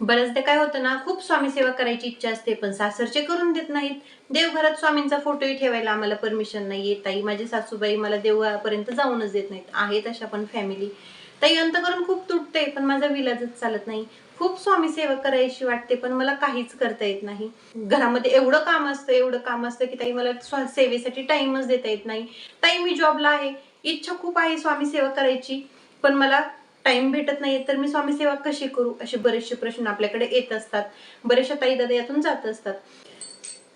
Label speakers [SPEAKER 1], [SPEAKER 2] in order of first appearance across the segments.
[SPEAKER 1] बऱ्याचदा काय होतं ना खूप स्वामी सेवा करायची इच्छा असते पण सासरचे करून देत नाहीत. देवघरात स्वामींचा फोटोही ठेवायला आम्हाला परमिशन नाहीये. ताई माझी सासूबाई मला देवघरापर्यंत जाऊनच देत नाहीत. आहेत अशा पण फॅमिली ताई अंत करून खूप तुटते पण माझा विलाजच चालत नाही. खूप स्वामी सेवा करायची वाटते पण मला काहीच करता येत नाही. घरामध्ये एवढं काम असतं एवढं काम असतं की ताई मला स्वा- सेवेसाठी टाइमच देता येत नाही. ताई मी जॉबला आहे. इच्छा खूप आहे स्वामी सेवा करायची पण मला टाइम भेटत नाहीये तर मी स्वामी सेवा कशी करू? असे बरेचसे प्रश्न आपल्याकडे येत असतात. बरेचशा ताई दादा यातून जात असतात.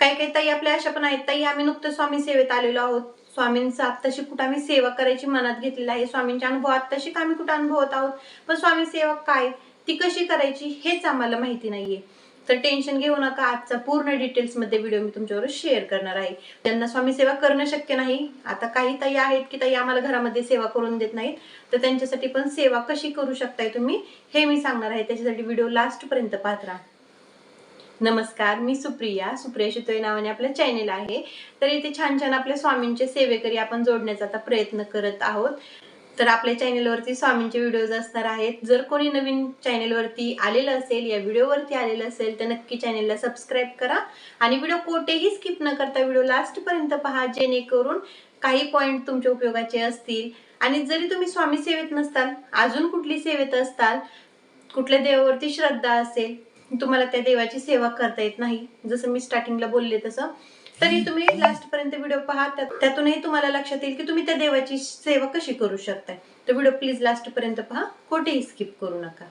[SPEAKER 1] काही काही ताई आपल्या अशा पण आहेत. ताई आम्ही नुकतं स्वामी सेवेत आलेलो आहोत. स्वामींचा आत्ताशी कुठं आम्ही सेवा करायची मनात घेतलेला आहे. स्वामींच्या अनुभव आत्ताशी आम्ही कुठं अनुभवत आहोत? पण स्वामी सेवा काय? ती कशी करायची हेच आम्हाला माहिती नाहीये. तर टेन्शन घेऊ नका. आजचा पूर्ण डिटेल्समध्ये व्हिडिओ मी तुमच्यावर शेअर करणार आहे. ज्यांना स्वामी सेवा करणं शक्य नाही आता काही ताई आहेत की ताई आम्हाला घरामध्ये सेवा करून देत नाहीत तर त्यांच्यासाठी पण सेवा कशी करू शकताय तुम्ही हे मी सांगणार आहे. त्याच्यासाठी व्हिडिओ लास्ट पर्यंत पाहत राहा. नमस्कार मी सुप्रिया. सुप्रिया शितोय नावाने आपलं चॅनेल आहे. तर इथे छान छान आपल्या स्वामींचे सेवेकरी आपण जोडण्याचा आता प्रयत्न करत आहोत. तर आपल्या चॅनेलवरती स्वामींचे व्हिडिओज असणार आहेत. जर कोणी नवीन चॅनेलवरती आलेलं असेल या व्हिडिओवरती आलेलं असेल तर नक्की चॅनेलला सबस्क्राईब करा. आणि व्हिडिओ कोठेही स्किप न करता व्हिडिओ लास्टपर्यंत पहा जेणेकरून काही पॉईंट तुमच्या उपयोगाचे असतील. आणि जरी तुम्ही स्वामी सेवेत नसताल अजून कुठली सेवेत असताल कुठल्या देवावरती श्रद्धा असेल तुम्हाला त्या देवाची सेवा करता येत नाही. जसं मी स्टार्टिंगला बोलले तसं. तरी तुम्ही लास्ट पर्यंत व्हिडिओ पहा. त्यातूनही तुम्हाला लक्षात येईल की तुम्ही त्या देवाची सेवा कशी करू शकताय. तर व्हिडिओ प्लीज लास्ट पर्यंत पहा. कोठेही स्किप करू नका.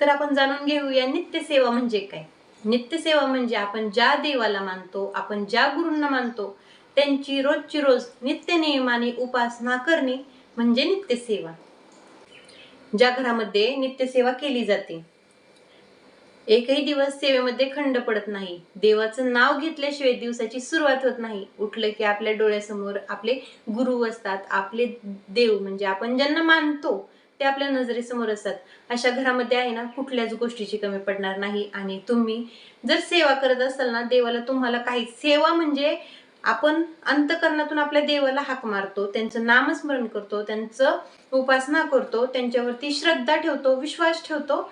[SPEAKER 1] तर आपण जाणून घेऊया नित्य सेवा म्हणजे काय? नित्य सेवा म्हणजे आपण ज्या देवाला मानतो आपण ज्या गुरूंना मानतो त्यांची रोजची रोज नित्य नियमाने उपासना करणे म्हणजे नित्यसेवा ज्या घरामध्ये नित्यसेवा केली जाते एकही दिवस सेवेमध्ये खंड पडत नाही. देवाचं नाव घेतल्याशिवाय दिवसाची सुरुवात होत नाही. उठलं की आपल्या डोळ्यासमोर आपले गुरु असतात. आपले देव म्हणजे आपण ज्यांना मानतो ते आपल्या नजरेसमोर असतात. अशा घरामध्ये आहे ना कुठल्याच गोष्टीची कमी पडणार नाही. आणि तुम्ही जर सेवा करत असाल ना देवाला तुम्हाला काही सेवा म्हणजे आपण अंतकरणातून आपल्या देवाला हाक मारतो त्यांचं नामस्मरण करतो त्यांचं उपासना करतो त्यांच्यावरती श्रद्धा ठेवतो विश्वास ठेवतो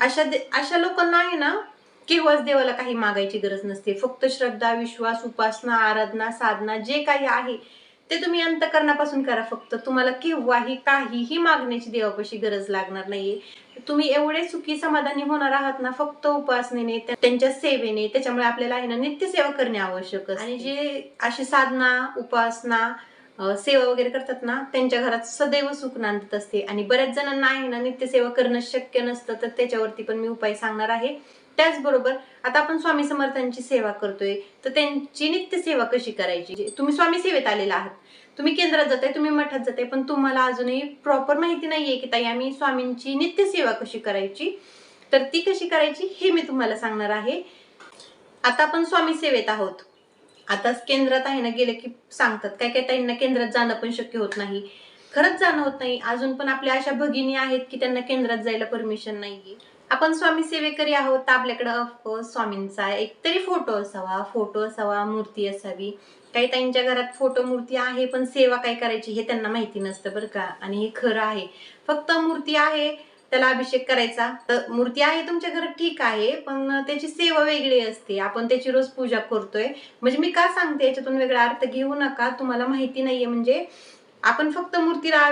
[SPEAKER 1] अशा अशा लोकांना आहे ना केव्हाच देवाला काही मागायची गरज नसते. फक्त श्रद्धा विश्वास उपासना आराधना साधना जे काही आहे ते तुम्ही अंतकरणापासून करा फक्त. तुम्हाला केव्हाही काहीही मागण्याची देवापाशी गरज लागणार नाहीये. तुम्ही एवढे सुखी समाधानी होणार आहात ना फक्त उपासनेने त्या- त्यांच्या सेवेने त्याच्यामुळे आपल्याला आहे ना नित्य सेवा करणे आवश्यक. आणि जे अशी साधना उपासना सेवा वगैरे करतात ना त्यांच्या घरात सदैव सुख नांदत असते. आणि बऱ्याच जणांना आहे ना नित्यसेवा करणं शक्य नसतं तर त्याच्यावरती पण मी उपाय सांगणार आहे. त्याचबरोबर आता आपण स्वामी समर्थांची सेवा करतोय तर त्यांची नित्यसेवा कशी करायची? तुम्ही स्वामी सेवेत आलेला आहात. तुम्ही केंद्रात जाताय तुम्ही मठात जाताय पण तुम्हाला अजूनही प्रॉपर माहिती नाहीये की ताई आम्ही स्वामींची नित्यसेवा कशी करायची? तर ती कशी करायची हे मी तुम्हाला सांगणार आहे. आता आपण स्वामी सेवेत आहोत. आताच केंद्रात आहे ना गेले की सांगतात. काय काय ताईंना केंद्रात जाणं पण शक्य होत नाही. खरंच जाणं होत नाही. अजून पण आपल्या अशा भगिनी आहेत की त्यांना केंद्रात जायला परमिशन नाहीये. आपण स्वामी सेवेकरी आहोत. तर आपल्याकडे ऑफकोर्स स्वामींचा एक तरी फोटो असावा. फोटो असावा मूर्ती असावी. काही ताईंच्या घरात फोटो मूर्ती आहे पण सेवा काय करायची हे त्यांना माहिती नसतं बरं का. आणि हे खरं आहे. फक्त मूर्ती आहे त्याला अभिषेक करायचा. तर मूर्ती आहे तुमच्या घरात ठीक आहे पण त्याची सेवा वेगळी असते. आपण त्याची रोज पूजा करतोय. म्हणजे मी का सांगते याच्यातून वेगळा अर्थ घेऊ नका. तुम्हाला माहिती नाहीये. म्हणजे आपण फक्त मूर्तीला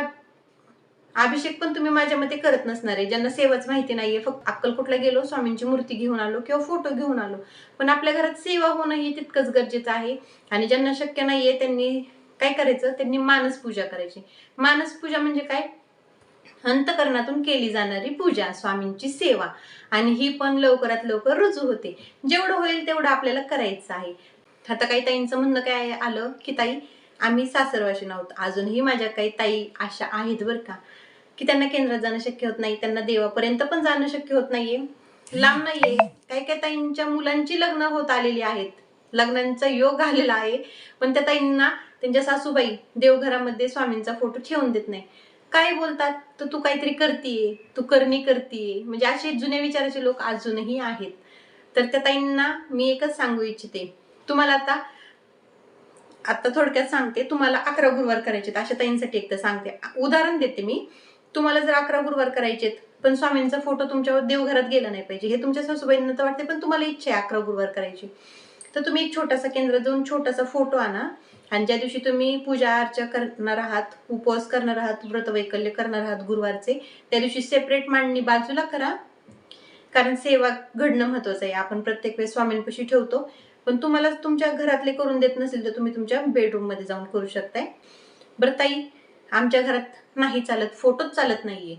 [SPEAKER 1] अभिषेक पण तुम्ही माझ्या मते करत नसणार आहे. ज्यांना सेवाच माहिती नाहीये. फक्त अक्कलकोटला गेलो स्वामींची मूर्ती घेऊन आलो किंवा फोटो घेऊन आलो. पण आपल्या घरात सेवा होणं ही तितकंच गरजेचं आहे. आणि ज्यांना शक्य नाहीये त्यांनी काय करायचं? त्यांनी मानस पूजा करायची. मानस पूजा म्हणजे काय? अंतकरणातून केली जाणारी पूजा स्वामींची सेवा. आणि ही पण लवकरात लवकर रुजू होते. जेवढं होईल तेवढं आपल्याला करायचं आहे. आता काही ताईंचं म्हणणं काय आलं की ताई आम्ही सासरवाशी आहोत अजूनही माझ्या काही ताई अशा आहेत बरं का की त्यांना केंद्रात जाणं शक्य होत नाही त्यांना देवापर्यंत पण जाणं शक्य होत नाहीये. लांब नाहीये. काही काही ताईंच्या मुलांची लग्न होत आलेली आहेत. लग्नांचा योग आलेला आहे. पण त्या ताईंना त्यांच्या सासूबाई देवघरामध्ये स्वामींचा फोटो ठेवून देत नाही. काय बोलतात? तर तू काहीतरी करतीये. तू करणी करतीये. म्हणजे असे जुन्या विचाराचे लोक अजूनही आहेत. तर त्या ताईंना मी एकच सांगू इच्छिते. तुम्हाला आता आता थोडक्यात सांगते. तुम्हाला अकरा गुरुवार करायचे अशा ताईंसाठी एकदा सांगते. उदाहरण देते मी. तुम्हाला जर अकरा गुरुवार करायचेत पण स्वामींचा फोटो तुमच्यावर देवघरात गेला नाही पाहिजे. हे तुमच्या सासूबाईंना तर वाटते पण तुम्हाला इच्छा आहे अकरा गुरुवार करायची. तर तुम्ही एक छोटासा केंद्र जाऊन छोटासा फोटो आणा. आणि ज्या दिवशी तुम्ही पूजा अर्चा करणार आहात उपवास करणार आहात व्रतवैकल्य करणार आहात गुरुवारचे त्या दिवशी सेपरेट मांडणी बाजूला करा. कारण सेवा घडणं महत्वाचं आहे. आपण प्रत्येक वेळेस स्वामींपाशी ठेवतो. पण तुम्हाला तुमच्या घरातले करून देत नसेल तर तुम्ही तुमच्या बेडरूममध्ये जाऊन करू शकताय. बरं ताई आमच्या घरात नाही चालत फोटोच चालत नाहीये.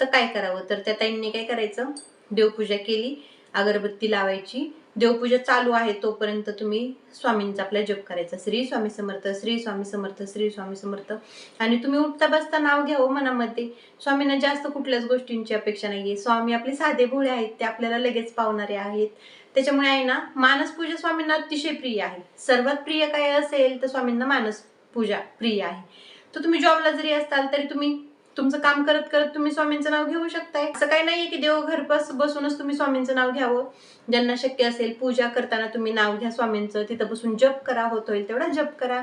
[SPEAKER 1] तर काय करावं? तर त्या ताईंनी काय करायचं? देवपूजा केली अगरबत्ती लावायची देवपूजा चालू आहे तोपर्यंत तुम्ही स्वामींचा आपला जप करायचा. श्री स्वामी समर्थ श्री स्वामी समर्थ श्री स्वामी समर्थ. आणि तुम्ही उठता बसता नाव घ्यावं हो मनामध्ये. स्वामींना जास्त कुठल्याच गोष्टींची अपेक्षा नाहीये. स्वामी आपले साधे भोळे आहेत ते आपल्याला लगेच पावणारे आहेत. त्याच्यामुळे आहे ना मानसपूजा स्वामींना अतिशय प्रिय आहे. सर्वात प्रिय काय असेल तर स्वामींना मानस पूजा प्रिय आहे. तर तुम्ही जॉबला जरी असताल तरी तुम्ही तुमचं काम करत करत तुम्ही स्वामींचं नाव घेऊ शकताय. असं काही नाहीये की देव घर बस बसूनच तुम्ही स्वामींचं नाव घ्यावं. ज्यांना शक्य असेल पूजा करताना तुम्ही नाव घ्या स्वामींचं. तिथं बसून जप करा होत होईल तेवढा जप करा.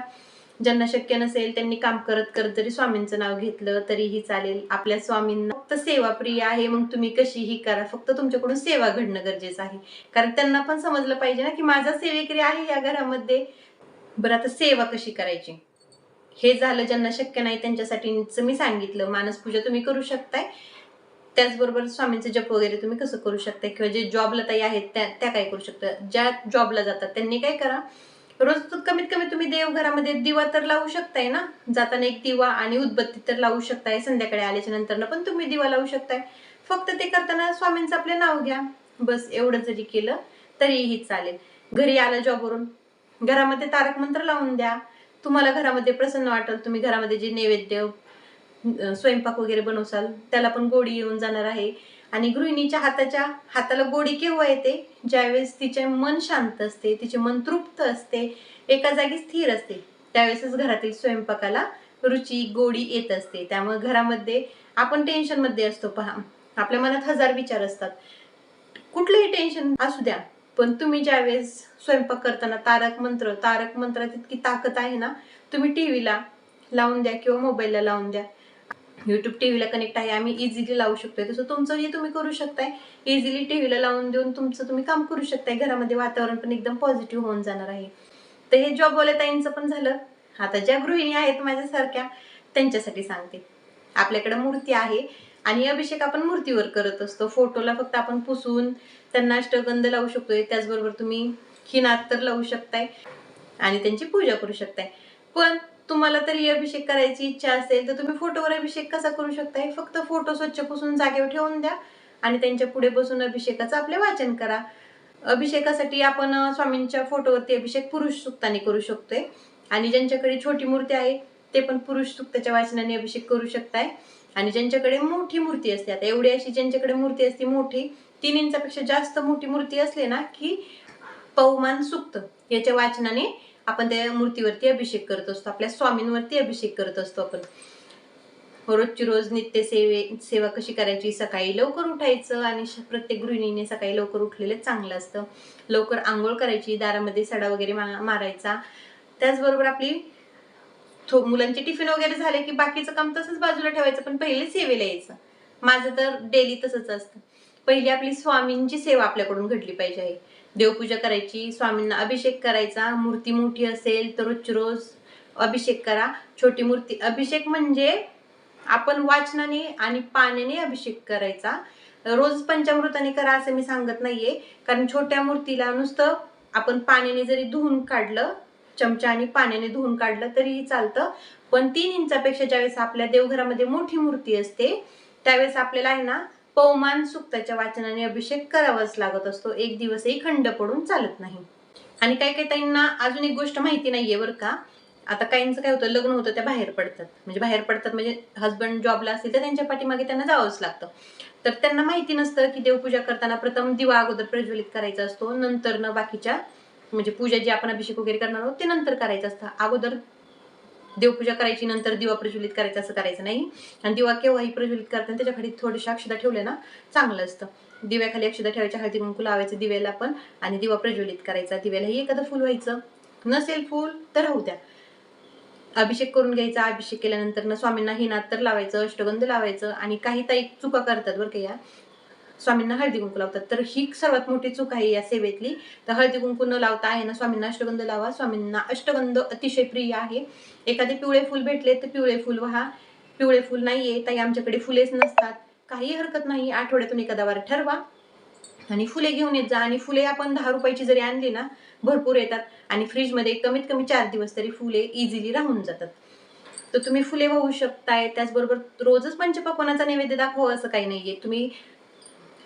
[SPEAKER 1] ज्यांना शक्य नसेल त्यांनी काम करत करत जरी स्वामींचं नाव घेतलं तरीही चालेल. आपल्या स्वामींना फक्त सेवा प्रिय आहे मग तुम्ही कशीही करा. फक्त तुमच्याकडून सेवा घडणं गरजेचं आहे. कारण त्यांना पण समजलं पाहिजे ना की माझा सेवेकरी आहे या घरामध्ये. बरं आता सेवा कशी करायची? हे झालं ज्यांना शक्य नाही त्यांच्यासाठी मी सांगितलं मानसपूजा तुम्ही करू शकताय. त्याचबरोबर स्वामींचे जप वगैरे तुम्ही कसं करू शकता किंवा जे जॉबला ताई आहेत त्या त्या काय करू शकता? ज्या जॉबला जातात त्यांनी काय करा? रोज कमीत कमी तुम्ही देवघरामध्ये दिवा तर लावू शकताय ना? जाताना एक दिवा आणि उदबत्ती तर लावू शकताय संध्याकाळी आल्याच्यानंतर पण तुम्ही दिवा लावू शकताय. फक्त ते करताना स्वामींचं आपले नाव घ्या. बस एवढं जरी केलं तरीही चालेल. घरी आलं जॉबवरून घरामध्ये तारक मंत्र लावून द्या. तुम्हाला घरामध्ये प्रसन्न वाटेल तुम्ही घरामध्ये जे नैवेद्य स्वयंपाक वगैरे बनवसाल त्याला पण गोडी येऊन जाणार आहे. आणि गृहिणीच्या हाताच्या हाताला गोडी केव्हा येते? ज्यावेळेस तिचे मन शांत असते तिचे मन तृप्त असते एका जागी स्थिर असते त्यावेळेसच घरातील स्वयंपाकाला रुची गोडी येत असते. त्यामुळे घरामध्ये आपण टेन्शनमध्ये असतो. पहा आपल्या मनात हजार विचार असतात. कुठलंही टेन्शन असू द्या पण तुम्ही ज्यावेळेस स्वयंपाक करताना तारक मंत्र तारक मंत्रात इतकी ताकद आहे ना तुम्ही टीव्हीला लावून द्या किंवा मोबाईलला लावून द्या. युट्यूब टीव्हीला कनेक्ट आहे आम्ही इझिली लावू शकतोय. तसं तुमचं हे तुम्ही करू शकताय. इझिली टीव्हीला लावून देऊन तुमचं तुम्ही काम करू शकताय. घरामध्ये वातावरण पण एकदम पॉझिटिव्ह होऊन जाणार आहे. तर हे जॉबवाल्या ताईंचं पण झालं. आता ज्या गृहिणी आहेत माझ्यासारख्या त्यांच्यासाठी सांगते. आपल्याकडे मूर्ती आहे आणि अभिषेक आपण मूर्तीवर करत असतो. फोटोला फक्त आपण पुसून त्यांना अष्टगंध लावू शकतोय त्याचबरोबर तुम्ही खिनात तर लावू शकताय आणि त्यांची पूजा करू शकताय. पण तुम्हाला तरी अभिषेक करायची इच्छा असेल तर तुम्ही फोटोवर अभिषेक कसा करू शकताय? फक्त फोटो स्वच्छ पुसून जागेवर ठेवून द्या आणि त्यांच्या पुढे बसून अभिषेकाचं आपले वाचन करा. अभिषेकासाठी आपण स्वामींच्या फोटोवरती अभिषेक पुरुष सुक्ताने करू शकतोय. आणि ज्यांच्याकडे छोटी मूर्ती आहे ते पण पुरुष सुक्ताच्या वाचनाने अभिषेक करू शकताय. आणि ज्यांच्याकडे मोठी मूर्ती असते आता एवढी अशी ज्यांच्याकडे मूर्ती असते मोठी तीन इंचापेक्षा जास्त मोठी मूर्ती असली ना की पौमान सुक्त. याच्या वाचनाने आपण त्या मूर्तीवरती अभिषेक करत असतो. आपल्या स्वामींवरती अभिषेक करत असतो आपण. रोजची रोज नित्य सेवे सेवा कशी करायची? सकाळी लवकर उठायचं आणि प्रत्येक गृहिणीने सकाळी लवकर उठलेलं चांगलं असतं. लवकर आंघोळ करायची दारामध्ये सडा वगैरे मा- मारायचा. त्याचबरोबर आपली थो मुलांचे टिफिन वगैरे झाले की बाकीचं काम तसंच बाजूला ठेवायचं पण पहिले सेवेला यायचं. माझं तर डेली तसंच असतं. पहिली आपली स्वामींची सेवा आपल्याकडून घडली पाहिजे आहे. देवपूजा करायची स्वामींना अभिषेक करायचा मूर्ती मोठी असेल तर रोजची रोज अभिषेक करा. छोटी मूर्ती अभिषेक म्हणजे आपण वाचनाने आणि पाण्याने अभिषेक करायचा. रोज पंचामृताने करा असं मी सांगत नाहीये. कारण छोट्या मूर्तीला नुसतं आपण पाण्याने जरी धुवून काढलं चमचा आणि पाण्याने धुवून काढलं तरीही चालतं. पण तीन इंचापेक्षा ज्यावेळेस आपल्या देवघरामध्ये मोठी मूर्ती असते त्यावेळेस आपल्याला आहे ना पौमान सुक्ताच्या वाचनाने अभिषेक करावाच लागत असतो. एक दिवसही खंड पडून चालत नाही. आणि काही काही ताईंना अजून एक गोष्ट माहिती नाहीये बरं का. आता काहींचं काय होतं लग्न होतं त्या बाहेर पडतात. म्हणजे बाहेर पडतात म्हणजे हस्बंड जॉबला असतील तर त्यांच्या पाठीमागे त्यांना जावंच लागतं. तर त्यांना माहिती नसतं की देवपूजा करताना प्रथम दिवा अगोदर प्रज्वलित करायचा असतो. नंतर न बाकीच्या म्हणजे पूजा जी आपण अभिषेक वगैरे करणार आहोत ते नंतर करायचं असतं. अगोदर देवपूजा करायची नंतर दिवा प्रज्वलित करायचा असं करायचं नाही. आणि दिवा केव्हाही प्रज्वलित करताना त्याच्याखाली थोडीशी थोडेसे अक्षता ठेवले ना चांगलं असतं. दिव्याखाली अक्षता ठेवायच्या हळदी कुंकू लावायचं दिव्याला पण आणि दिवा प्रज्वलित करायचा. दिव्यालाही एखादं फुल व्हायचं. नसेल फुल तर राहू द्या. अभिषेक करून घ्यायचा अभिषेक केल्यानंतर ना स्वामींना हिनात तर लावायचं अष्टगंध लावायचं आणि काही ताई चुका करतात बरं का या. स्वामींना हळदी कुंकू लावतात. तर ही सर्वात मोठी चूक आहे या सेवेतली. तर हळदी कुंकू न लावता आहे ना स्वामींना अष्टगंध लावा. स्वामींना अष्टगंध अतिशय प्रिय आहे. एखादे पिवळे फुल भेटले तर पिवळे फुल व्हा. पिवळे फुल नाहीये ताई आमच्याकडे फुलेच नसतात. काही हरकत नाही आठवड्यातून एखादा वार ठरवा. आणि फुले घेऊन येत जा. आणि फुले आपण दहा रुपयाची जरी आणली ना भरपूर येतात. आणि फ्रीजमध्ये कमीत कमी चार दिवस तरी फुले इझिली राहून जातात. तर तुम्ही फुले वाहू शकताय. त्याचबरोबर रोजच पंचपक्वानाचा नैवेद्य दाखवा असं काही नाहीये. तुम्ही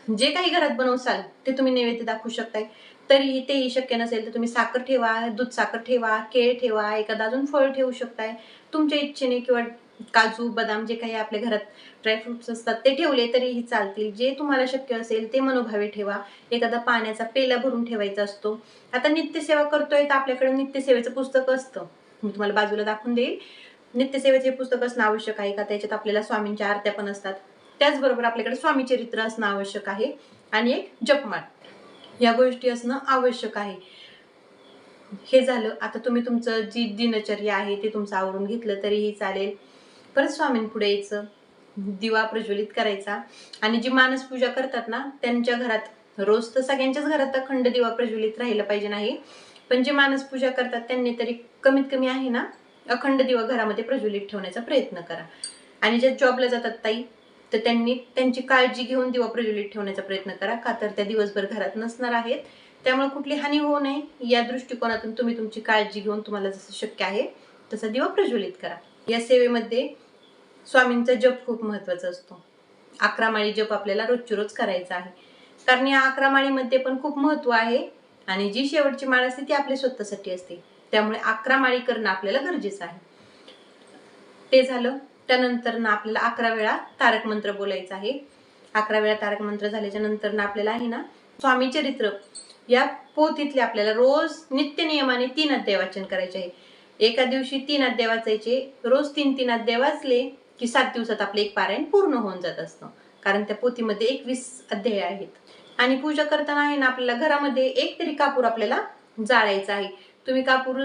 [SPEAKER 1] जे काही घरात बनवसाल ते तुम्ही नैवेद्य दाखवू शकताय. तरीही तेही शक्य नसेल तर तुम्ही साखर ठेवा दूध साखर ठेवा केळ ठेवा एखादं अजून फळ ठेवू शकताय. तुमच्या इच्छेने किंवा काजू बदाम जे काही आपल्या घरात ड्रायफ्रुट्स असतात ते ठेवले तरीही चालतील. जे तुम्हाला शक्य असेल ते मनोभावे ठेवा. एखादा पाण्याचा पेला भरून ठेवायचा असतो. आता नित्यसेवा करतोय तर आपल्याकडे नित्यसेवेचं पुस्तक असतं. मी तुम्हाला बाजूला दाखवून देईल. नित्यसेवेचे पुस्तक असणं आवश्यक आहे का? त्याच्यात आपल्याला स्वामींच्या आरत्या पण असतात. त्याचबरोबर आपल्याकडे स्वामी चरित्र असणं आवश्यक आहे आणि एक जपमाळ. या गोष्टी असणं आवश्यक आहे. हे झालं. आता तुम्ही तुमचं जी दिनचर्या आहे ते तुमचं आवरून घेतलं तरीही चालेल. परत स्वामींपुढे यायचं. दिवा प्रज्वलित करायचा. आणि जी मानस पूजा करतात ना त्यांच्या घरात रोज तर सगळ्यांच्याच घरात अखंड दिवा प्रज्वलित राहिला पाहिजे नाही. पण जे मानस पूजा करतात त्यांनी तरी कमीत कमी आहे ना अखंड दिवा घरामध्ये प्रज्वलित ठेवण्याचा प्रयत्न करा. आणि ज्या जॉबला जातात ताई तर त्यांनी त्यांची काळजी घेऊन दिवा प्रज्वलित ठेवण्याचा प्रयत्न करा का तर त्या दिवसभर घरात नसणार आहेत. त्यामुळे कुठली हानी होऊ नये. या दृष्टिकोनातून तुम्ही तुमची काळजी घेऊन तुम्हाला जसं शक्य आहे तसा दिवा प्रज्वलित करा. या सेवेमध्ये स्वामींचा जप खूप महत्त्वाचा असतो. अकरा माळी जप आपल्याला रोजची रोज करायचा आहे. कारण या अकरा माळीमध्ये पण खूप महत्त्व आहे आणि जी शेवटची माळ असते ती आपल्या स्वतःसाठी असते. त्यामुळे अकरा माळी करणं आपल्याला गरजेचं आहे. ते झालं. त्यानंतर ना आपल्याला अकरा वेळा तारक मंत्र बोलायचा आहे. अकरा वेळा तारक मंत्र झाल्याच्यानंतर ना आपल्याला आहे ना स्वामी चरित्र. या पोथीतले आपल्याला रोज नित्य नियमाने तीन अध्याय वाचन करायचे आहे. एका दिवशी तीन अध्याय वाचायचे रोज तीन तीन अध्याय वाचले की सात दिवसात आपले एक पारायण पूर्ण होऊन जात असतं. कारण त्या पोथीमध्ये एकवीस अध्याय आहेत. आणि पूजा करताना आहे ना आपल्याला घरामध्ये एक तरी कापूर आपल्याला जाळायचा आहे. तुम्ही कापूर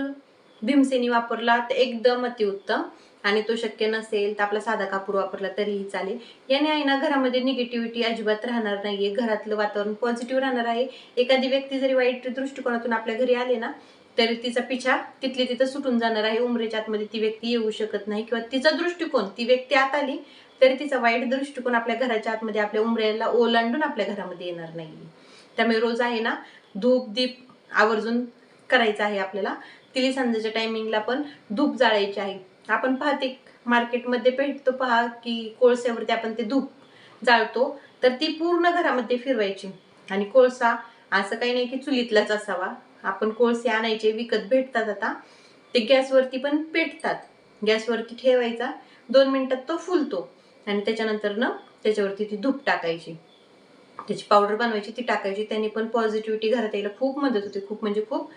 [SPEAKER 1] भीमसेनी वापरला तर एकदम अतिउत्तम. आणि तो शक्य नसेल तर आपला साधा कापूर वापरला तरीही चालेल. याने आहे ना घरामध्ये निगेटिव्हिटी अजिबात राहणार नाहीये. घरातलं वातावरण पॉझिटिव्ह राहणार आहे. एखादी व्यक्ती जरी वाईट दृष्टिकोनातून आपल्या घरी आले ना तरी तिचा पिछा तिथली तिथं सुटून जाणार आहे. उमरेच्या आतमध्ये ती व्यक्ती येऊ शकत नाही किंवा तिचा दृष्टिकोन ती व्यक्ती आत आली तरी तिचा वाईट दृष्टिकोन आपल्या घराच्या आतमध्ये आपल्या उमरेला ओलांडून आपल्या घरामध्ये येणार नाही त्यामुळे रोज आहे ना धूप दीप आवर्जून करायचा आहे आपल्याला. तिली संध्याच्या टायमिंगला पण धूप जाळायची आहे. आपण पाहते मार्केटमध्ये भेटतो पहा की कोळस्यावरती आपण ते धूप जाळतो तर ती पूर्ण घरामध्ये फिरवायची. आणि कोळसा असं काही नाही की चुलीतलाच असावा. आपण कोळसे आणायचे विकत भेटतात आता. ते गॅसवरती पण पेटतात. गॅसवरती ठेवायचा. दोन मिनिटात तो फुलतो. आणि त्याच्यानंतर ना त्याच्यावरती ती धूप टाकायची. त्याची पावडर बनवायची ती टाकायची. त्याने पण पॉझिटिव्हिटी घरात यायला खूप मदत होते. खूप म्हणजे खूप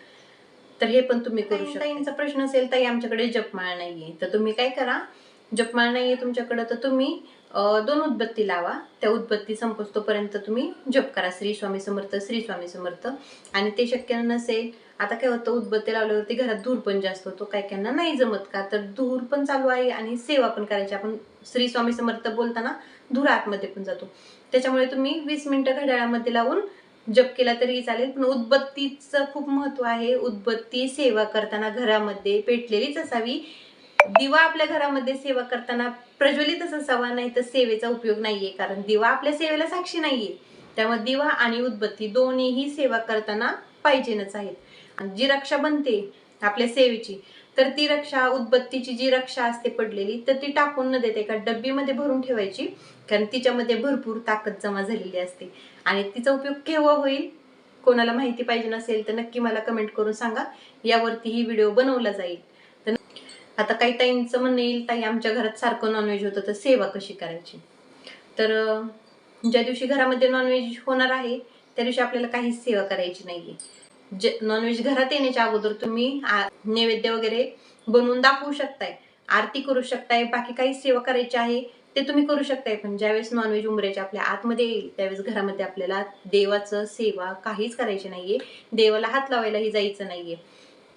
[SPEAKER 1] तर हे पण तुम्ही करू शकता. ताईंचा प्रश्न असेल ताई आमच्याकडे जपमाळ नाहीये. तर तुम्ही काय करा जपमाळ नाहीये तुमच्याकडे तर तुम्ही दोन उदबत्ती लावा. त्या उदबत्ती संपोचतोपर्यंत तुम्ही जप करा. श्री स्वामी समर्थ श्री स्वामी समर्थ. आणि ते शक्य नसेल आता काय होतं उदबत्ती लावल्यावरती घरात धूर पण जास्त होतो. काय कायांना नाही जमत का? तर धूर पण चालू आहे आणि सेवा पण करायची. आपण श्री स्वामी समर्थ बोलताना धूर आतमध्ये पण जातो. त्याच्यामुळे तुम्ही वीस मिनिटं घड्याळामध्ये लावून जप केला तरी चालेल. पण उदबत्तीचं खूप महत्त्व आहे. उदबत्ती सेवा करताना घरामध्ये पेटलेलीच असावी. दिवा आपल्या घरामध्ये सेवा करताना प्रज्वलितच असावा नाही तर सेवेचा उपयोग नाहीये. कारण दिवा आपल्या सेवेला साक्षी नाहीये. त्यामुळे दिवा आणि उदबत्ती दोन्हीही सेवा करताना पाहिजेनच आहेत. आणि जी रक्षा बनते आपल्या सेवेची तर ती रक्षा उदबत्तीची जी रक्षा असते पडलेली तर ती टाकून न देते एका डब्बीमध्ये भरून ठेवायची. कारण तिच्यामध्ये भरपूर ताकद जमा झालेली असते. आणि तिचा उपयोग केव्हा होईल कोणाला माहिती पाहिजे नसेल तर नक्की मला कमेंट करून सांगा. यावरती ही व्हिडिओ बनवला जाईल. तर आता काही ताईंचं म्हणणं येईल ताई आमच्या घरात सारखं नॉनव्हेज होतं तर सेवा कशी करायची? तर ज्या दिवशी घरामध्ये नॉनव्हेज होणार आहे त्या दिवशी आपल्याला काहीच सेवा करायची नाहीये. जे नॉनव्हेज घरात येण्याच्या अगोदर तुम्ही नैवेद्य वगैरे बनवून दाखवू शकताय आरती करू शकताय बाकी काही सेवा करायची आहे ते तुम्ही करू शकताय पण ज्यावेळेस नॉनव्हेज उमऱ्याच्या आपल्या आतमध्ये येईल त्यावेळेस घरामध्ये आपल्याला देवाचं सेवा काहीच करायची नाहीये. देवाला हात लावायलाही जायचं नाहीये.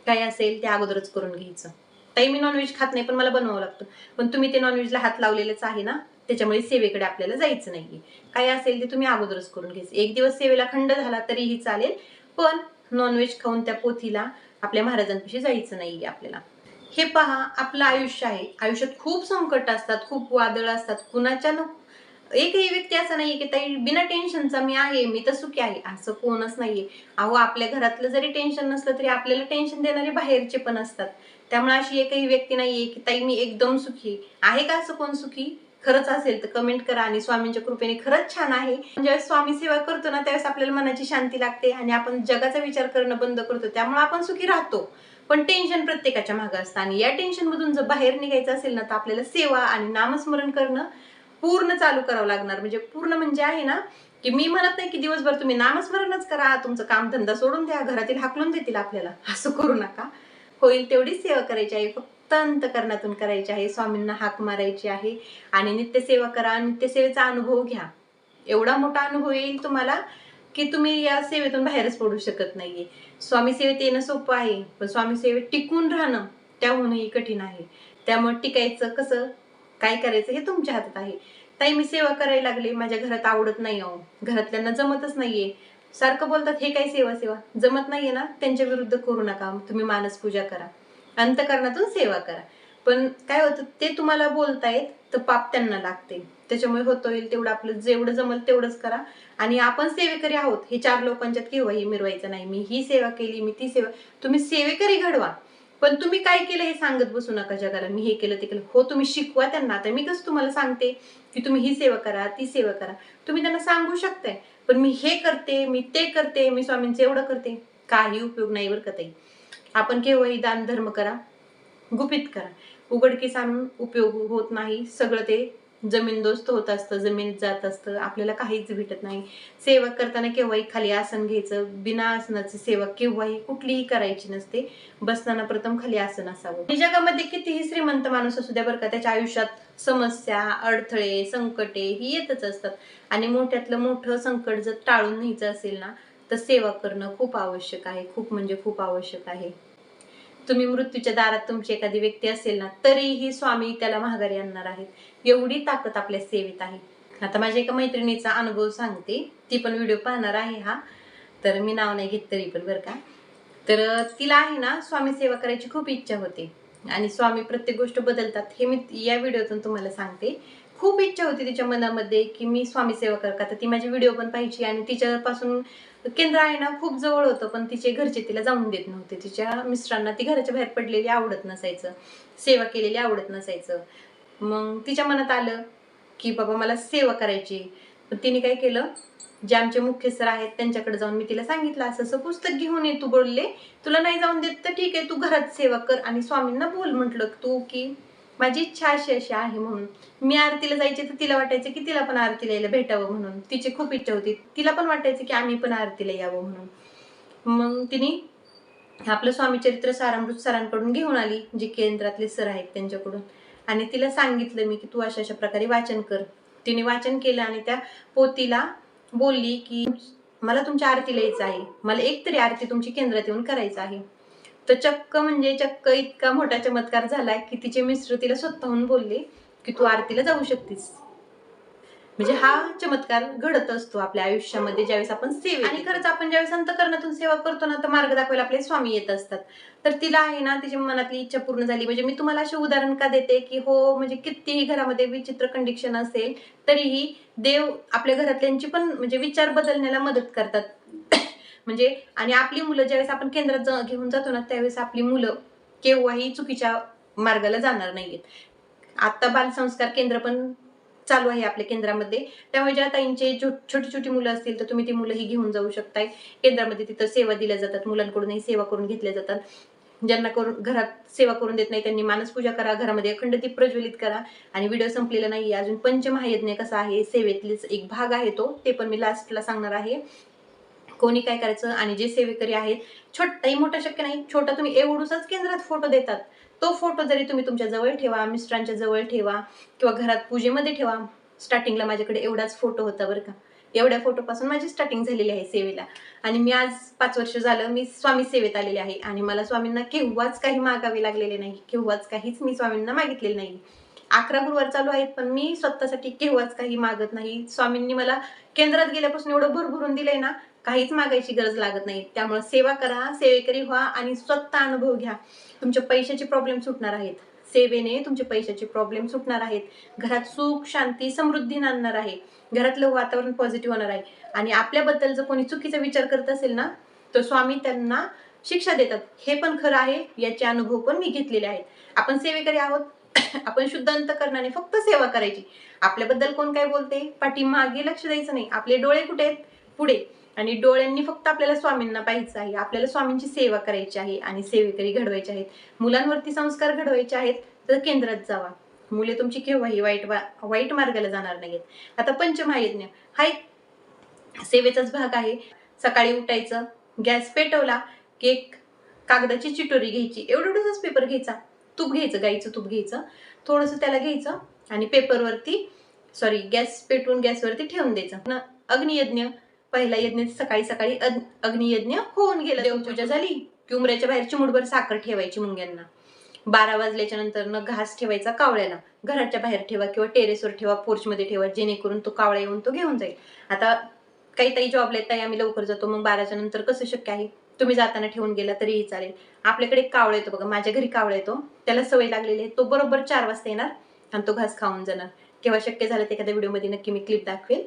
[SPEAKER 1] काय असेल ते अगोदरच करून घ्यायचं. ताई मी नॉनव्हेज खात नाही पण मला बनवावं लागतं. पण तुम्ही ते नॉनव्हेजला हात लावलेलेच आहे ना त्याच्यामुळे सेवेकडे आपल्याला जायचं नाहीये. काय असेल ते तुम्ही अगोदरच करून घ्यायचं. एक दिवस सेवेला खंड झाला तरीही चालेल पण नॉनव्हेज खाऊन त्या पोथीला आपल्या महाराजांपाशी जायचं नाहीये आपल्याला. हे पहा आपलं आयुष्य आहे. आयुष्यात खूप संकट असतात खूप वादळ असतात. कुणाच्या न एकही व्यक्ती असा नाहीये की ताई बिना टेन्शनचा मी आहे मी तर सुखी आहे. असं कोणच नाहीये. अहो आपल्या घरातलं जरी टेन्शन नसलं तरी आपल्याला टेन्शन देणारे बाहेरचे पण असतात. त्यामुळे अशी एकही व्यक्ती नाहीये की ताई मी एकदम सुखी आहे. का असं कोण सुखी? खरंच असेल तर कमेंट करा आणि स्वामींच्या कृपेने खरंच छान आहे. ज्यावेळेस स्वामी सेवा करतो ना त्यावेळेस आपल्याला मनाची शांती लागते आणि आपण जगाचा विचार करणं बंद करतो. त्यामुळे आपण सुखी राहतो. पण टेन्शन प्रत्येकाच्या मागे असतं. आणि या टेन्शनमधून जर बाहेर निघायचं असेल ना तर आपल्याला सेवा आणि नामस्मरण करणं पूर्ण चालू करावं लागणार. म्हणजे पूर्ण म्हणजे आहे ना की मी म्हणत नाही की दिवसभर तुम्ही नामस्मरणच करा तुमचं काम धंदा सोडून द्या घरातील हाकलून देतील आपल्याला. असं करू नका. होईल तेवढीच सेवा करायची आहे. फक्त अंतकरणातून करायची आहे. स्वामींना हाक मारायची आहे. आणि नित्यसेवा करा नित्यसेवेचा अनुभव घ्या. एवढा मोठा अनुभव येईल तुम्हाला. की तुम्ही या सेवेतून बाहेरच पडू शकत नाहीये. स्वामी सेवेत येणं सोपं आहे पण स्वामी सेवेत टिकून राहणं त्याहूनही कठीण आहे. त्यामुळे टिकायचं कसं काय करायचं हे तुमच्या हातात आहे. ताई मी सेवा करायला लागले माझ्या घरात आवडत नाही अहो. घरातल्यांना जमतच नाहीये. सारखं बोलतात हे काय सेवा सेवा? जमत नाहीये ना त्यांच्या विरुद्ध करू नका. तुम्ही मानस पूजा करा. अंतकरणातून सेवा करा. पण काय होतं ते तुम्हाला बोलतायत तर पाप त्यांना लागते. त्याच्यामुळे होतो येईल तेवढं आपलं जेवढं जमल तेवढंच करा. आणि आपण सेवेकरी आहोत हे चार लोकांच्यात केव्हाही हो, मिरवायचं नाही मी ही सेवा केली मी ती सेवा तुम्ही सेवेकरी घडवा. पण तुम्ही काय केलं हे सांगत बसू नका जगाला मी हे केलं ते केलं. हो तुम्ही शिकवा त्यांना. आता मी कसं तुम्हाला सांगते की तुम्ही ही सेवा करा ती सेवा करा. तुम्ही त्यांना सांगू शकताय पण मी हे करते मी ते करते मी स्वामींचं एवढं करते. काही उपयोग नाही बरं का ताई. आपण केव्हाही दान धर्म करा गुपित करा. उघडकीस आणून उपयोग होत नाही. सगळं ते जमीनदोस्त होत असतं जमिनीत जात असतं. आपल्याला काहीच भेटत नाही. सेवा करताना केव्हाही खाली आसन घ्यायचं. बिना आसनाची सेवा केव्हाही कुठलीही करायची नसते. बसताना प्रथम खाली आसन असावं. जगामध्ये कितीही श्रीमंत माणूस असू द्या बरं का त्याच्या आयुष्यात समस्या अडथळे संकटे ही येतच असतात. आणि मोठ्यातलं मोठं संकट जर टाळून न्यायचं असेल ना तर सेवा करणं खूप आवश्यक आहे. खूप म्हणजे खूप आवश्यक आहे. तुम्ही मृत्यूच्या दारात तुमची एखादी व्यक्ती असेल ना तरीही स्वामी त्याला महागारी आणणार आहेत. एवढी ताकद आपल्या सेवेत आहे. आता माझ्या एका मैत्रिणीचा अनुभव सांगते. ती पण व्हिडिओ पाहणार आहे हा. तर मी नाव नाही घेत तरी पण बरं का. तर तिला आहे ना स्वामी सेवा करायची खूप इच्छा होती. आणि स्वामी प्रत्येक गोष्ट बदलतात हे मी या व्हिडिओतून तुम्हाला सांगते. खूप इच्छा होती तिच्या मनामध्ये की मी स्वामी सेवा कर का तर ती माझी व्हिडिओ पण पाहिजे आणि तिच्यापासून केंद्र आहे ना खूप जवळ होतं पण तिचे घरचे तिला जाऊन देत नव्हते. तिच्या मिस्टरांना ती घराच्या बाहेर पडलेली आवडत नसायचं. सेवा केलेली आवडत नसायचं. मग तिच्या मनात आलं की बाबा मला सेवा करायची पण तिने काय केलं? जे आमचे मुख्य सर आहेत त्यांच्याकडे जाऊन मी तिला सांगितलं असं असं पुस्तक घेऊन ये तू बोलले. तुला नाही जाऊन देत तर ठीक आहे तू घरात सेवा कर. आणि स्वामींना बोल म्हटलं तू की माझी इच्छा अशी अशी आहे म्हणून. मी आरतीला जायचे तर तिला वाटायचं की तिला पण आरतीला यायला भेटावं म्हणून. तिची खूप इच्छा होती. तिला पण वाटायचं की आम्ही पण आरतीला यावं म्हणून. मग तिने आपलं स्वामीचरित्र सारामृत सरांकडून घेऊन आली जे केंद्रातले सर आहेत त्यांच्याकडून. आणि तिला सांगितलं मी की तू अशा अशा प्रकारे वाचन कर. तिने वाचन केलं आणि त्या पोतीला बोलली की मला तुमच्या आरतीला यायचं आहे. मला एक तरी आरती तुमची केंद्रात येऊन करायचं आहे. तर चक्क म्हणजे चक्क इतका मोठा चमत्कार झालाय की तिचे मिस्टर तिला स्वतःहून बोलले की तू आरतीला जाऊ शकतीस. म्हणजे हा चमत्कार घडत असतो आपल्या आयुष्यामध्ये ज्यावेळेस आपण सेवा आणि खरंच आपण ज्यावेळेस अंतकरणातून सेवा करतो ना तर मार्ग दाखवायला आपले स्वामी येत असतात. तर तिला आहे ना तिच्या मनातली इच्छा पूर्ण झाली. म्हणजे मी तुम्हाला असे उदाहरण का देते की हो म्हणजे कितीही घरामध्ये विचित्र कंडिशन असेल तरीही देव आपल्या घरातल्यांची पण म्हणजे विचार बदलण्याला मदत करतात. म्हणजे आणि आपली मुलं ज्यावेळेस आपण केंद्रात जा- घेऊन जातो ना त्यावेळेस आपली मुलं केव्हाही चुकीच्या मार्गाला जाणार नाहीयेत. आता बालसंस्कार केंद्र पण चालू आहे आपल्या केंद्रामध्ये. त्यामुळे ज्या ताईंचे छो- छोटी छोटी मुलं असतील तर तुम्ही ती मुलंही घेऊन जाऊ शकताय. केंद्रामध्ये तिथं सेवा दिल्या जातात मुलांकडूनही सेवा करून घेतल्या जातात. ज्यांना करून घरात सेवा करून देत नाही त्यांनी मानसपूजा करा घरामध्ये अखंड दीप प्रज्वलित करा. आणि व्हिडिओ संपलेला नाही अजून पंचमहायज्ञ कसा आहे सेवेतलीच एक भाग आहे तो ते पण मी लास्टला सांगणार आहे. कोणी काय करायचं आणि जे सेवेकरी आहेत छोटाही मोठा शक्य नाही. छोटा तुम्ही एवढूसच केंद्रात फोटो देतात. तो फोटो जरी तुम्ही तुमच्या जवळ ठेवा मिस्टरांच्या जवळ ठेवा किंवा घरात पूजेमध्ये ठेवा स्टार्टिंगला माझ्याकडे एवढाच फोटो होता बरं का. एवढ्या फोटोपासून माझी स्टार्टिंग झालेली आहे सेवेला. आणि मी आज पाच वर्ष झालं मी स्वामी सेवेत आलेले आहे. आणि मला स्वामींना केव्हाच काही मागावे लागलेले नाही. केव्हाच काहीच मी स्वामींना मागितले नाही. अकरा गुरुवार चालू आहेत पण मी स्वतःसाठी केव्हाच काही मागत नाही. स्वामींनी मला केंद्रात गेल्यापासून एवढं भरभरून दिलंय ना काहीच मागायची गरज लागत नाही. त्यामुळे सेवा करा सेवेकरी व्हा आणि स्वतः अनुभव घ्या. तुमच्या पैशाचे प्रॉब्लेम सुटणार आहेत. सेवेने तुमचे पैशाचे प्रॉब्लेम सुटणार आहेत. घरात सुख शांती समृद्धी आणणार आहे. घरातलं वातावरण पॉझिटिव्ह होणार आहे. आणि आपल्याबद्दल जर कोणी चुकीचा विचार करत असेल ना तर स्वामी त्यांना शिक्षा देतात. हे पण खरं आहे. याचे अनुभव पण मी घेतलेले आहेत. आपण सेवेकरी आहोत. आपण शुद्ध अंतकरणाने फक्त सेवा करायची. आपल्याबद्दल कोण काय बोलते? पाठीमागे लक्ष द्यायचं नाही. आपले डोळे कुठे आहेत? पुढे. आणि डोळ्यांनी फक्त आपल्याला स्वामींना पाहायचं आहे. आपल्याला स्वामींची सेवा करायची आहे आणि सेवेकरी घडवायचे आहेत. मुलांवरती संस्कार घडवायचे आहेत तर केंद्रात जावा. मुले तुमची केव्हाही वाईट वा वाईट मार्गाला जाणार नाहीत. आता पंचमहायज्ञ हा एक सेवेचाच भाग आहे. सकाळी उठायचं गॅस पेटवला की एक कागदाची चिटोरी घ्यायची. एवढंच पेपर घ्यायचा. तूप घ्यायचं गाईचं तूप घ्यायचं. थोडंसं त्याला घ्यायचं आणि पेपरवरती सॉरी गॅस पेटवून गॅसवरती ठेवून द्यायचं. अग्नियज्ञ पहिला यज्ञ सकाळी सकाळी अग्नियज्ञ होऊन गेला. देवपूजा झाली की उमऱ्याच्या बाहेर चिमुटभर साखर ठेवायची मुंग्यांना. बारा वाजल्याच्या नंतर न घास ठेवायचा कावळ्याला. घराच्या बाहेर ठेवा किंवा टेरेसवर ठेवा पोर्चमध्ये ठेवा जेणेकरून तो कावळा येऊन तो घेऊन जाईल. आता काही ताई जॉबला येत ताई आम्ही लवकर जातो. मग बाराच्या नंतर कसं शक्य आहे? तुम्ही जाताना ठेवून गेला तरीही चालेल. आपल्याकडे एक कावळा येतो बघा माझ्या घरी कावळा येतो. त्याला सवय लागलेली आहे. तो बरोबर चार वाजता येणार आणि तो घास खाऊन जाणार. केव्हा शक्य झालं तर एखाद्या व्हिडिओमध्ये नक्की मी क्लिप दाखवेल.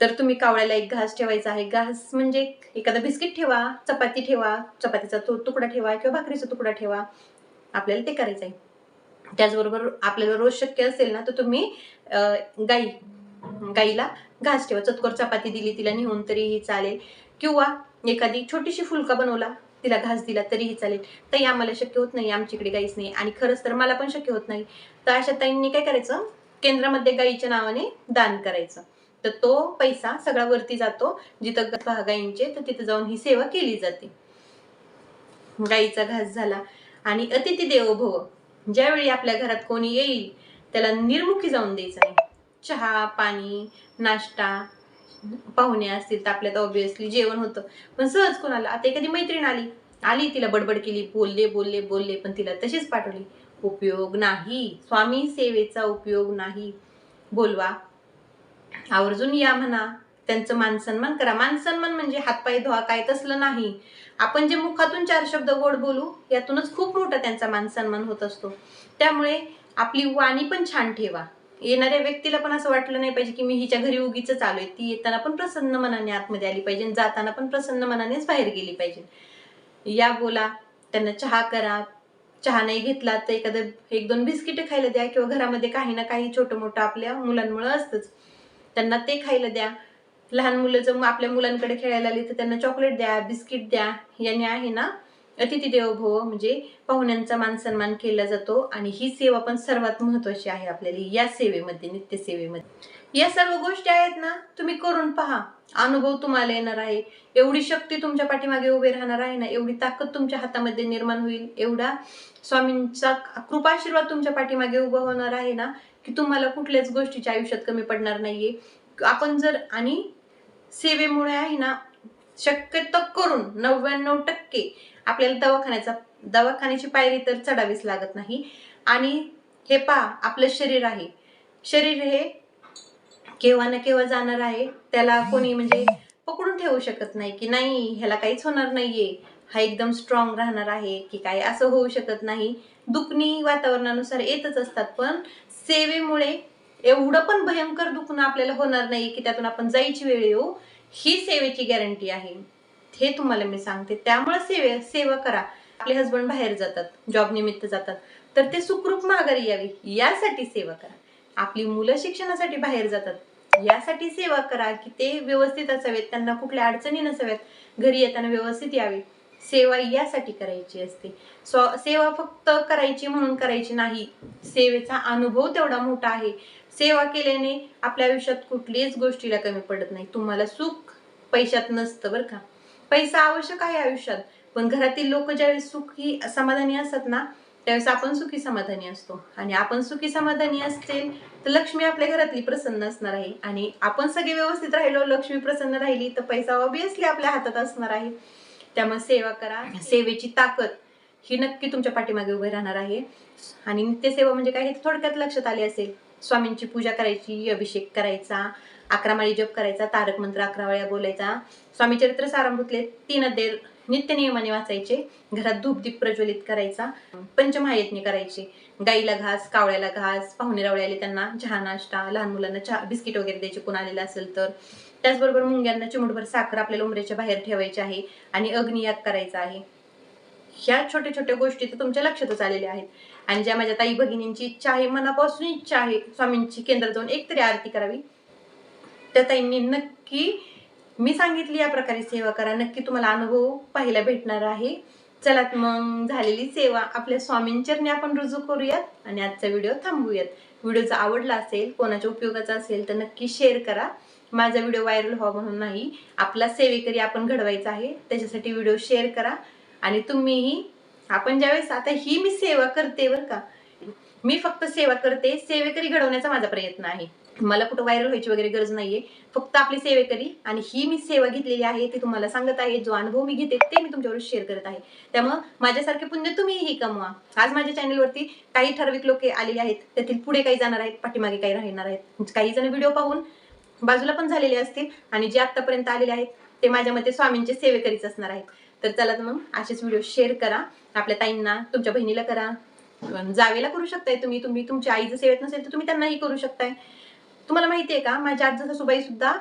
[SPEAKER 1] तर तुम्ही कावळ्याला एक घास ठेवायचा आहे. घास म्हणजे एखादा बिस्किट ठेवा चपाती ठेवा चपातीचा तो तुकडा ठेवा किंवा भाकरीचा तुकडा ठेवा. आपल्याला ते करायचं आहे त्याचबरोबर आपल्याला रोज शक्य असेल ना तर तुम्ही गाई गाईला घास ठेवा. चतकोर चपाती दिली तिला नेऊन तरीही चालेल. किंवा एखादी छोटीशी फुलका बनवला तिला घास दिला तरीही चालेल. ताई आम्हाला शक्य होत नाही आमच्याकडे गाईच नाही. आणि खरंच तर मला पण शक्य होत नाही. तर अशा ताईंनी काय करायचं? केंद्रामध्ये गाईच्या नावाने दान करायचं. तर तो पैसा सगळा वरती जातो. जिथं ग- गायींचे तर तिथं जाऊन ही सेवा केली जाते. गाईचा घास झाला. आणि अतिथी देवो भव ज्यावेळी आपल्या घरात कोणी येईल त्याला निर्मुखी जाऊन द्यायचं आहे. चहा पाणी नाश्ता पाहुणे असतील तर आपल्यात ऑब्विसली जेवण होतं. पण सहज कोणाला आता एखादी मैत्रीण आली. आली तिला बडबड केली बोलले बोलले बोलले पण तिला तशीच पाठवली. उपयोग नाही. स्वामी सेवेचा उपयोग नाही. बोलवा. आवर्जून या म्हणा. त्यांचं मानसन्मान करा. मानसन्मान म्हणजे हातपाय धुवा काय तसलं नाही. आपण जे मुखातून चार शब्द गोड बोलू यातूनच खूप मोठा त्यांचा मानसन्मान होत असतो. त्यामुळे आपली वाणी पण छान ठेवा. येणाऱ्या व्यक्तीला पण असं वाटलं नाही पाहिजे की मी हिच्या घरी उगीच चालू आहे ती येताना पण प्रसन्न मनाने आतमध्ये आली पाहिजे जाताना पण प्रसन्न मनानेच बाहेर गेली पाहिजे. या बोला. त्यांना चहा करा. चहा नाही घेतला तर एखादं एक दोन बिस्किट खायला द्या किंवा घरामध्ये काही ना काही छोटं मोठं आपल्या मुलांमुळे असतंच. त्यांना ते खायला द्या. लहान मुलं जर मग आपल्या मुलांकडे खेळायला आली तर त्यांना चॉकलेट द्या बिस्किट द्या. याने आहे ना अतिथी देवो भव म्हणजे पाहुण्यांचा मान सन्मान केला जातो आणि ही सेवा पण सर्वात महत्वाची आहे आपल्याला या सेवेमध्ये नित्य सेवेमध्ये. या सर्व गोष्टी आहेत ना तुम्ही करून पहा. अनुभव तुम्हाला येणार आहे. एवढी शक्ती तुमच्या पाठीमागे उभे राहणार आहे ना एवढी ताकद तुमच्या हातामध्ये निर्माण होईल. एवढा स्वामींचा कृपाशीर्वाद तुमच्या पाठीमागे उभा होणार आहे ना की तुम्हाला कुठल्याच गोष्टीच्या आयुष्यात कमी पडणार नाहीये. आपण जर आणि सेवेमुळे आहे ना शक्यतो करून नव्याण्णव टक्के आपल्याला दवाखान्याचा दवाखान्याची पायरी तर चढावीच लागत नाही. आणि हे पहा आपलं शरीर आहे. शरीर हे केव्हा ना केव्हा जाणार आहे त्याला कोणी म्हणजे पकडून ठेवू शकत नाही की नाही ह्याला काहीच होणार नाहीये. हा एकदम स्ट्रॉंग राहणार आहे की काय असं होऊ शकत नाही. दुखणी वातावरणानुसार येतच असतात पण सेवेमुळे एवढं पण भयंकर दुखणं आपल्याला होणार नाही की त्यातून आपण जायची वेळ येऊ. ही सेवेची गॅरंटी आहे. हे तुम्हाला मी सांगते. त्यामुळे सेवे सेवा करा. आपले हसबंड बाहेर जातात जॉब निमित्त जातात. तर ते सुखरूप माघारी यावी. यासाठी सेवा करा. आपली मुलं शिक्षणासाठी बाहेर जातात. यासाठी सेवा करा की ते व्यवस्थित असावेत त्यांना कुठल्या अडचणी नसाव्यात. घरी येताना व्यवस्थित यावे. सेवा यासाठी करायची असते. स्व सेवा फक्त करायची म्हणून करायची नाही. सेवेचा अनुभव तेवढा मोठा आहे. सेवा केल्याने आपल्या आयुष्यात कुठलीच गोष्टीला कमी पडत नाही. तुम्हाला सुख पैशात नसतं बरं का. पैसा आवश्यक आहे आयुष्यात. पण घरातील लोक ज्यावेळेस सुखी समाधानी असतात ना त्यावेळेस आपण सुखी समाधानी असतो. आणि आपण सुखी समाधानी असेल तर लक्ष्मी आपल्या घरातली प्रसन्न असणार आहे. आणि आपण सगळे व्यवस्थित राहिलो लक्ष्मी प्रसन्न राहिली तर पैसा ऑबियसली आपल्या हातात असणार आहे. त्यामुळे सेवा करा. सेवेची ताकद ही नक्की तुमच्या पाठीमागे उभी राहणार आहे. आणि नित्यसेवा म्हणजे काय हे थोडक्यात लक्षात आले असेल. स्वामींची पूजा करायची अभिषेक करायचा अकरा माळी जप करायचा तारक मंत्र अकरा वेळा बोलायचा. स्वामी चरित्र सारामृतले तीन अध्याय नित्य नियमाने वाचायचे. घरात धूपदीप प्रज्वलित करायचा. पंचमहायज्ञ करायचे. गाईला घास कावळ्याला घास पाहुणे रावळे आले त्यांना चहा नाश्ता लहान मुलांना चहा बिस्किट वगैरे द्यायचे. कोण आलेलं असेल तर. त्याचबरोबर मुंग्यांना चिमुटभर साखर आपल्याला उमरेच्या बाहेर ठेवायची आहे आणि अग्नियाग करायचा आहे. ह्या छोट्या छोट्या गोष्टी तर तुमच्या लक्षातच आलेल्या आहेत. आणि ज्या माझ्या ताई भगिनींची इच्छा आहे मनापासून इच्छा आहे स्वामींची केंद्र जाऊन एकतरी आरती करावी. त्या ताईंनी नक्की मी सांगितली या प्रकारे सेवा करा नक्की तुम्हाला अनुभव पाहायला भेटणार आहे. चला मग झालेली सेवा आपल्या स्वामींचरणी आपण रुजू करूयात आणि आजचा व्हिडिओ थांबूयात व्हिडिओ जर आवडला असेल कोणाच्या उपयोगाचा असेल तर नक्की शेअर करा. माझा व्हिडिओ व्हायरल व्हावा म्हणून नाही. आपला सेवेकरी आपण घडवायचा आहे त्याच्यासाठी व्हिडिओ शेअर करा. आणि तुम्हीही आपण ज्यावेळेस आता ही मी सेवा करते बरं का. मी फक्त सेवा करते सेवेकरी घडवण्याचा माझा प्रयत्न आहे. मला कुठं व्हायरल व्हायची वगैरे गरज नाहीये. फक्त आपली सेवेकरी आणि ही मी सेवा घेतलेली आहे ती तुम्हाला सांगत आहे. जो अनुभव मी घेते ते मी तुमच्यावर शेअर करत आहे. त्यामुळं माझ्यासारखे पुण्य तुम्हीही कमवा. आज माझ्या चॅनलवरती काही ठराविक लोक आलेले आहेत. त्यातील पुढे काही जाणार आहेत पाठीमागे काही राहणार आहेत. काही जण व्हिडिओ पाहून बाजूला पण झालेले असतील आणि जे आतापर्यंत आलेले आहेत ते माझ्या मते स्वामींचे सेवेकरीच असणार आहेत. तर चला मग असेच व्हिडिओ शेअर करा. आपल्या ताईंना तुमच्या बहिणीला करा. जावेला करू शकताय तुम्ही. तुम्ही तुमच्या आईचं सेवेत नसेल तर तुम्ही त्यांनाही करू शकताय. तुम्हाला माहिती आहे का? माझ्या आजी सासूबाई सुद्धा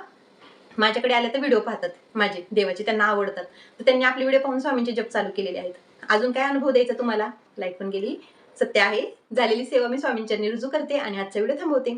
[SPEAKER 1] माझ्याकडे आल्या तर व्हिडिओ पाहतात. माझे देवाचे त्यांना आवडतात. तर त्यांनी आपले व्हिडिओ पाहून स्वामींचे जप चालू केलेले आहेत. अजून काय अनुभव द्यायचा तुम्हाला? लाइट पण गेली सत्य आहे. झालेली सेवा मी स्वामींच्या रुजू करते आणि आजचा व्हिडिओ थांबवते.